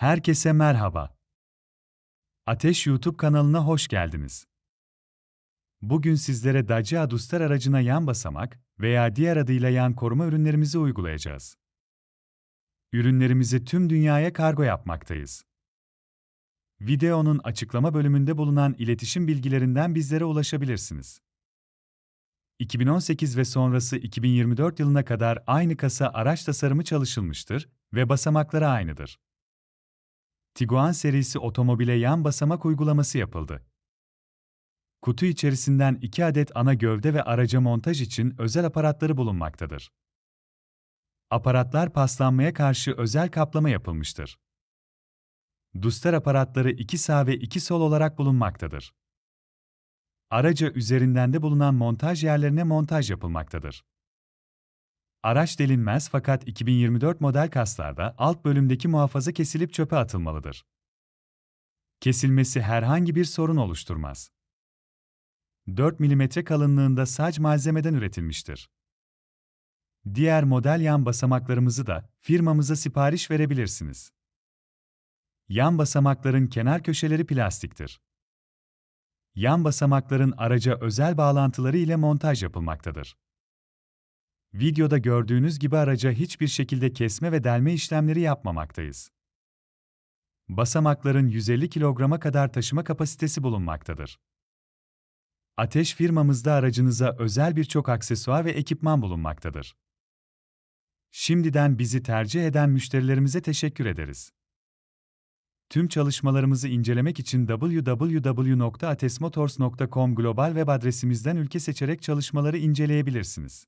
Herkese merhaba. Ateş YouTube kanalına hoş geldiniz. Bugün sizlere Dacia Adustar aracına yan basamak veya diğer adıyla yan koruma ürünlerimizi uygulayacağız. Ürünlerimizi tüm dünyaya kargo yapmaktayız. Videonun açıklama bölümünde bulunan iletişim bilgilerinden bizlere ulaşabilirsiniz. 2018 ve sonrası 2024 yılına kadar aynı kasa araç tasarımı çalışılmıştır ve basamakları aynıdır. Tiguan serisi otomobile yan basamak uygulaması yapıldı. Kutu içerisinden iki adet ana gövde ve araca montaj için özel aparatları bulunmaktadır. Aparatlar paslanmaya karşı özel kaplama yapılmıştır. Duster aparatları iki sağ ve iki sol olarak bulunmaktadır. Araca üzerinden de bulunan montaj yerlerine montaj yapılmaktadır. Araç delinmez fakat 2024 model kaslarda alt bölümdeki muhafaza kesilip çöpe atılmalıdır. Kesilmesi herhangi bir sorun oluşturmaz. 4 mm kalınlığında saç malzemeden üretilmiştir. Diğer model yan basamaklarımızı da firmamıza sipariş verebilirsiniz. Yan basamakların kenar köşeleri plastiktir. Yan basamakların araca özel bağlantıları ile montaj yapılmaktadır. Videoda gördüğünüz gibi araca hiçbir şekilde kesme ve delme işlemleri yapmamaktayız. Basamakların 150 kilograma kadar taşıma kapasitesi bulunmaktadır. Ateş firmamızda aracınıza özel birçok aksesuar ve ekipman bulunmaktadır. Şimdiden bizi tercih eden müşterilerimize teşekkür ederiz. Tüm çalışmalarımızı incelemek için www.atesmotors.com global web adresimizden ülke seçerek çalışmaları inceleyebilirsiniz.